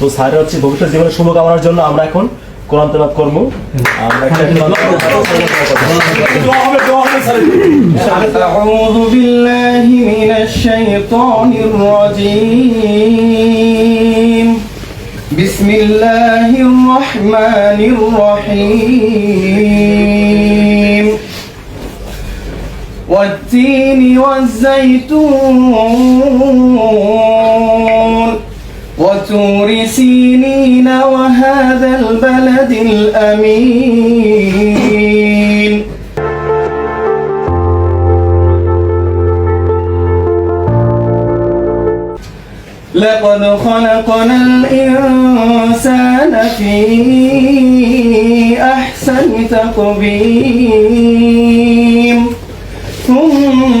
তো স্যারের হচ্ছে ভবিষ্যৎ জীবনের শুভকামনার জন্য আমরা এখন কোরআন তেলাওয়াত করব আমরা একটা أعوذ بالله من الشيطان الرجيم بسم الله الرحمن الرحيم والتين والزيتون وتور سينين وهذا البلد الأمين. لقد خلقنا الإنسان في أحسن تقويم. ثم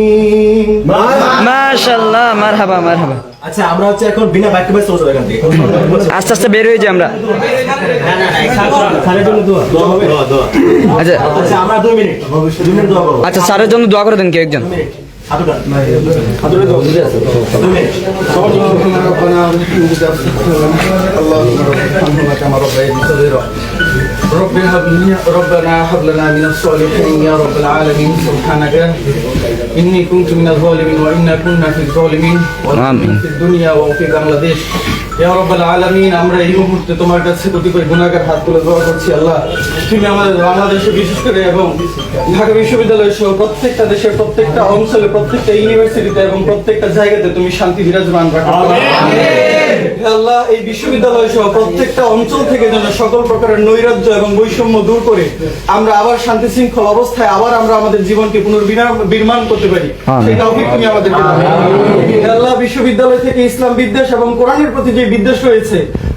মাশাল্লাহ মারহাবা মারহাবা। আচ্ছা আমরা হচ্ছে এখন বিনা টু ব্যাক চলে এখান থেকে। আস্তে আস্তে বের হয়ে যাই আমরা। স্যারের জন্য দোয়া দোয়া হবে? আচ্ছা আচ্ছা আমরা দুই মিনিট। দুই মিনিট দোয়া করব। আচ্ছা স্যারের জন্য দোয়া করে দেন কেউ একজন। হাতুটা। رب هب لي ربنا هب لنا من الصالحين يا رب العالمين سبحانك اني كنت من الظالمين وانا كنا في الظالمين آمين. في الدنيا وفي বাংলাদেশ ইয়া রব্বাল আলামিন আমরা এই মুহূর্তে তোমার কাছে কতিপয় গুনাহগার হাত তুলে দোয়া করছি আল্লাহ তুমি আমাদের বাংলাদেশে বিশেষ করে এবং ঢাকা বিশ্ববিদ্যালয় সহ প্রত্যেকটা দেশের প্রত্যেকটা অঞ্চলে প্রত্যেকটা ইউনিভার্সিটিতে এবং প্রত্যেকটা জায়গাতে তুমি শান্তি বিরাজমান রাখো হে আল্লাহ এই বিশ্ববিদ্যালয় সহ প্রত্যেকটা অঞ্চল থেকে যেন সকল প্রকারের নৈরাজ্য এবং বৈষম্য দূর করে আমরা আবার শান্তি শৃঙ্খল অবস্থায় আবার আমরা আমাদের জীবনকে পুনর্বিনির্মাণ করতে পারি। আমিন। সেই তৌফিক তুমি আমাদেরকে আল্লাহ বিশ্ববিদ্যালয় থেকে ইসলাম বিদ্বেষ এবং কোরআনের প্রতি যে বিদ্বেষ রয়েছে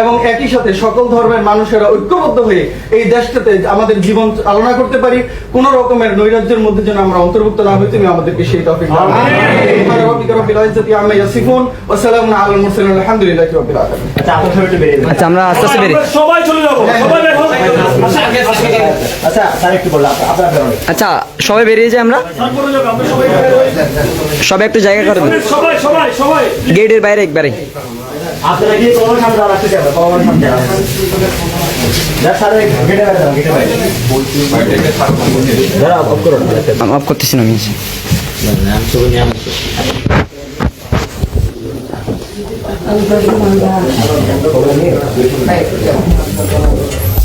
এবং একই সাথে সকল ধর্মের মানুষেরা ঐক্যবদ্ধ হয়ে এই দেশটাতে আমাদের জীবন চালনা করতে পারি। কোন রকমের নৈরাজ্যের মধ্যে যেন আমরা অন্তর্ভুক্ত না হই তুমি আমাদেরকে সেই তৌফিক দাও। সুবহান রাব্বিকা রাব্বিল ইজ্জাতি আম্মা ইয়াসিফুন ওয়া সালামুন আলাল মুরসালিন আলহামদুলিল্লাহি রাব্বিল আলামিন। আচ্ছা সবাই বেরিয়ে আচ্ছা আমরা আস্তে আস্তে বেরি সবাই চলে যাব সবাই বের হন। আচ্ছা আচ্ছা সবাই বেরিয়ে যাই আমরা? সবাই একটু জায়গা করে দেন। সবাই সবাই সবাই। গেটের বাইরে একবারে। আপনারা কি তোমার সামনে দাঁড়া রাখতে যাবেন কমার সামনে অফ করতেছি না আমি you.